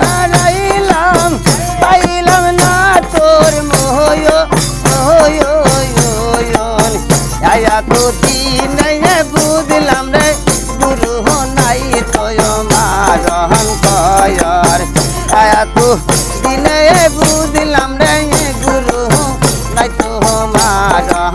হারাইলাম না তোর মোহয় এত দিন বুঝলাম রে, গুরু নাই তয় মারহন কয়র এত দিনে বুঝলাম রে, গুরু নাই তো মারহন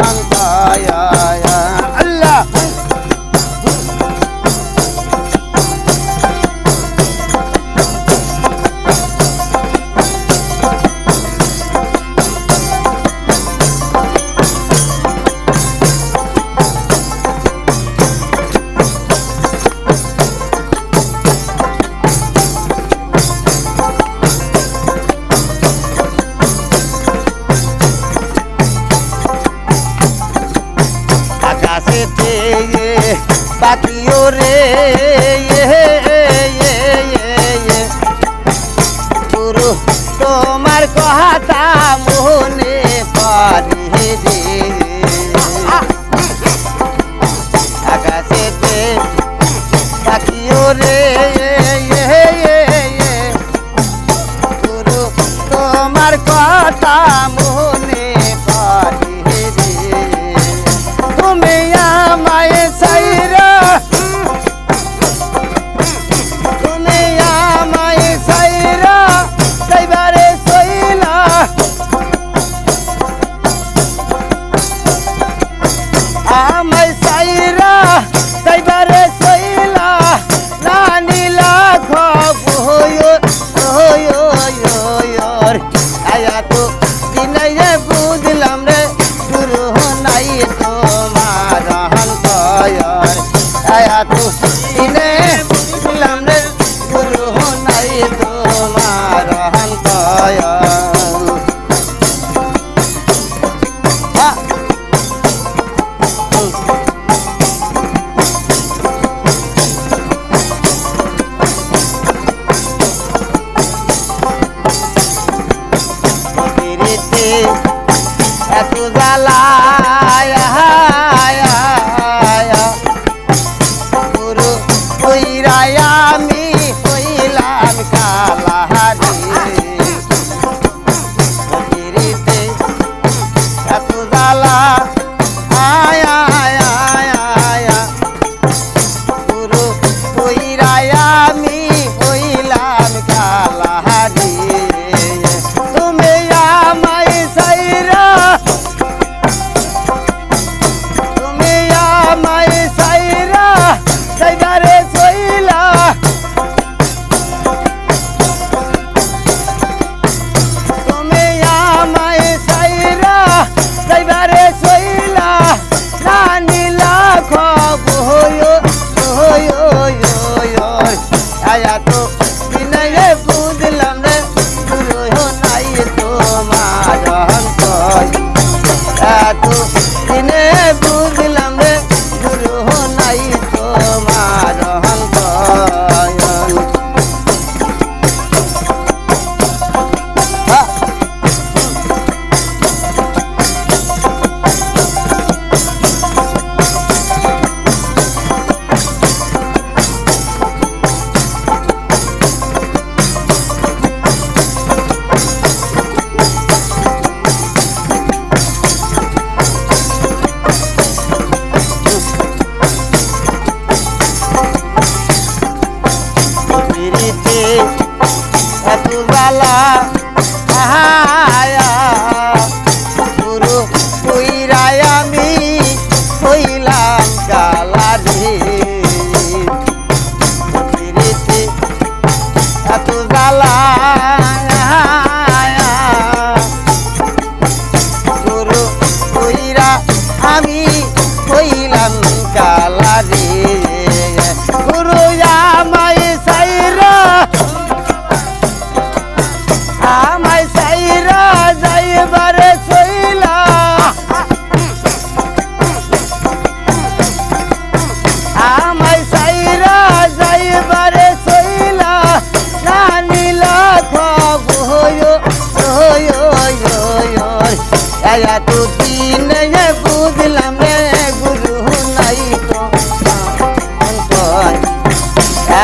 কাছেতে বাকিও রে তোমার কথা মনে পারে রে। আকাশেতে রে gato. Allah কইলা জ্বালা আহায়া পুরো পুইরায় আমি হইলাম গালা রে। এতদিন বুঝলাম রে গুরু নাই তো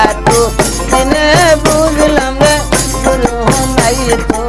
এতদিন বুঝলাম রে গুরু নাই তো